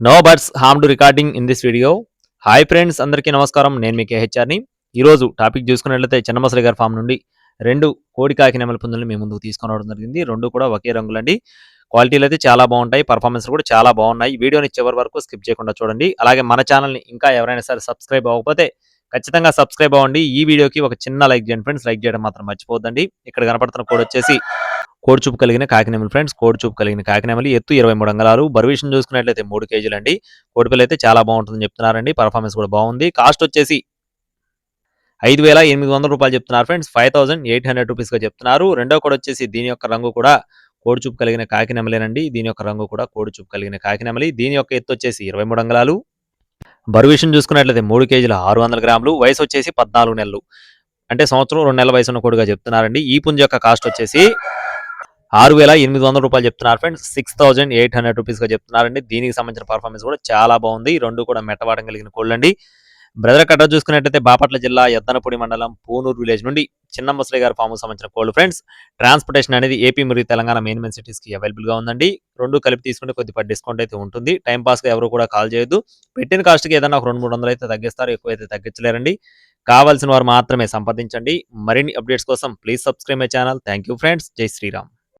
No birds harm to recording in this video hi friends అందరికీ నమస్కారం. నేను మీ కేహెచ్ఆర్ని. ఈరోజు టాపిక్ చూసుకున్నట్లయితే చిన్నమసలి గారి ఫామ్ నుండి రెండు కోడి కాకి నెమల పుంజులు మీ ముందుకు తీసుకొని రావడం జరిగింది. రెండు కూడా ఒకే రంగులండి. క్వాలిటీలు అయితే చాలా బాగుంటాయి. పర్ఫార్మెన్స్ కూడా చాలా బాగున్నాయి. వీడియోని చివరి వరకు స్కిప్ చేయకుండా చూడండి. అలాగే మన ఛానల్ని ఇంకా ఎవరైనా సరే సబ్స్క్రైబ్ అవ్వకపోతే ఖచ్చితంగా సబ్స్క్రైబ్ అవ్వండి. ఈ వీడియోకి ఒక చిన్న లైక్ చేయండి ఫ్రెండ్స్ లైక్ చేయడం మాత్రం మర్చిపోద్దండి ఇక్కడ కనపడుతున్న కోడ్ వచ్చేసి కోడి చూపు కలిగిన కాకినెమలి ఫ్రెండ్స్ కోడి చూపు కలిగిన కాకినెమలి ఎత్తు ఇరవై మూడు అంగళాలు. బరువు చూసుకున్నట్లయితే మూడు కేజీలు అండి. కోడిపిల్ల అయితే చాలా బాగుంటుందని చెప్తున్నారండి. పర్ఫార్మెన్స్ కూడా బాగుంది. కాస్ట్ వచ్చేసి ఐదు వేల ఎనిమిది వందల రూపాయలు చెప్తున్నారు friends five thousand eight hundred రూపీస్గా చెప్తున్నారు. రెండో కూడా వచ్చేసి దీని యొక్క రంగు కూడా కోడిచూపు కలిగిన కాకినెమలేనండి దీని యొక్క రంగు కూడా కోడిచూపు కలిగిన కాకినెమలి దీని యొక్క ఎత్తు వచ్చేసి ఇరవై మూడు అంగళాలు. బరువు చూసుకున్నట్లయితే మూడు కేజీల ఆరు వందల గ్రాములు. వయసు వచ్చేసి పద్నాలుగు నెలలు. అంటే సంవత్సరం రెండు నెలల వయసు ఉన్న కోడిగా చెప్తున్నారండి. ఈ పుంజ యొక్క కాస్ట్ వచ్చేసి ఆరు వేల ఎనిమిది వందల రూపాయలు చెప్తున్నారు friends. Six thousand eight hundred రూపీస్గా చెప్తున్నారండి. దీనికి సంబంధించిన పర్ఫార్మెన్స్ కూడా చాలా బాగుంది. రెండు కూడా మెట్టవాడం కలిగిన కోళ్ళండి. బ్రదర్ కట్ట చూసుకున్నట్టయితే బాపట్ల జిల్లా ఎద్దనపూడి మండలం పూనూరు విలేజ్ నుండి చిన్న ముసలి గారి ఫామ్ సంబంధించిన కోళ్ళు ఫ్రెండ్స్. ట్రాన్స్పోర్టేషన్ అనేది ఏపీ మరియు తెలంగాణ మెయిన్ మెయిన్ సిటీస్కి అవైలబుల్గా ఉందండి. రెండు కలిపి తీసుకుంటే కొద్దిపాటి డిస్కౌంట్ అయితే ఉంటుంది. టైం పాస్ ఎవరు కూడా కాల్ చేయొద్దు. పెట్టిన కాస్ట్కి ఏదైనా ఒక రెండు మూడు వందలు అయితే తగ్గిస్తారు. ఎక్కువైతే తగ్గించలేరండి. కావాల్సిన వారు మాత్రమే సంప్రదించండి. మరిన్ని అప్డేట్స్ కోసం please subscribe my channel thank you friends జై శ్రీరామ్.